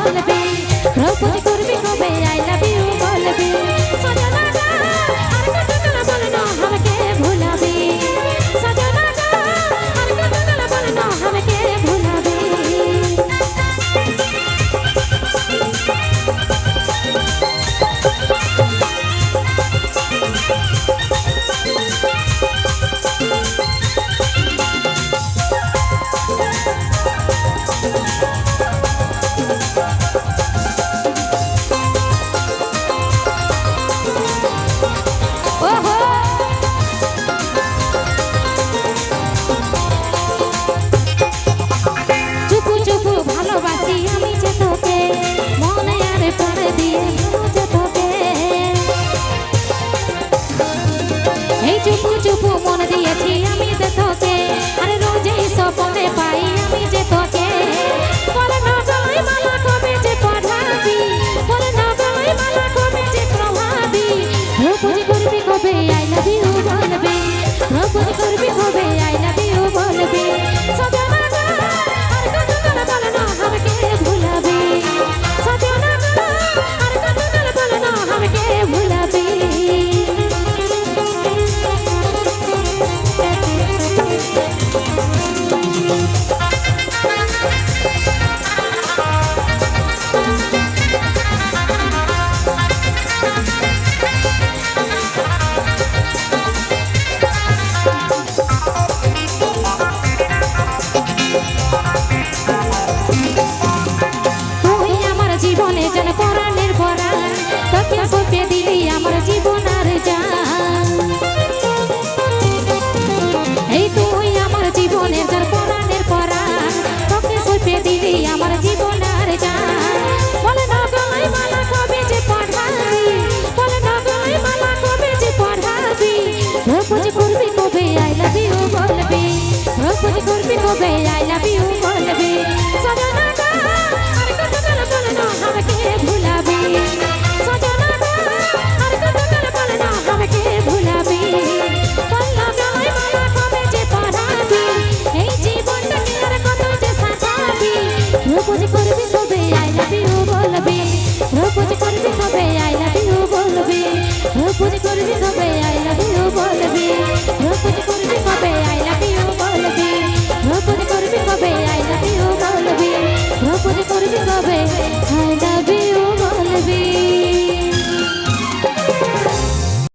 I love you তুই আমার জীবনে যেন পরাণের পরাণ তোকে সপে দিলি আমার জীবন আর জান। এই তুই আমার জীবনে যেন পরাণের পরাণ তোকে সপে দিলি আমার জীবন আর জান। বলে না গলায় মালা কবে যে পড়াবি, বলে না গলায় মালা কবে যে পড়াবি। প্রপোজ করবি কবে, আই লাভ ইউ বলবি। প্রপোজ করবি কবে কবে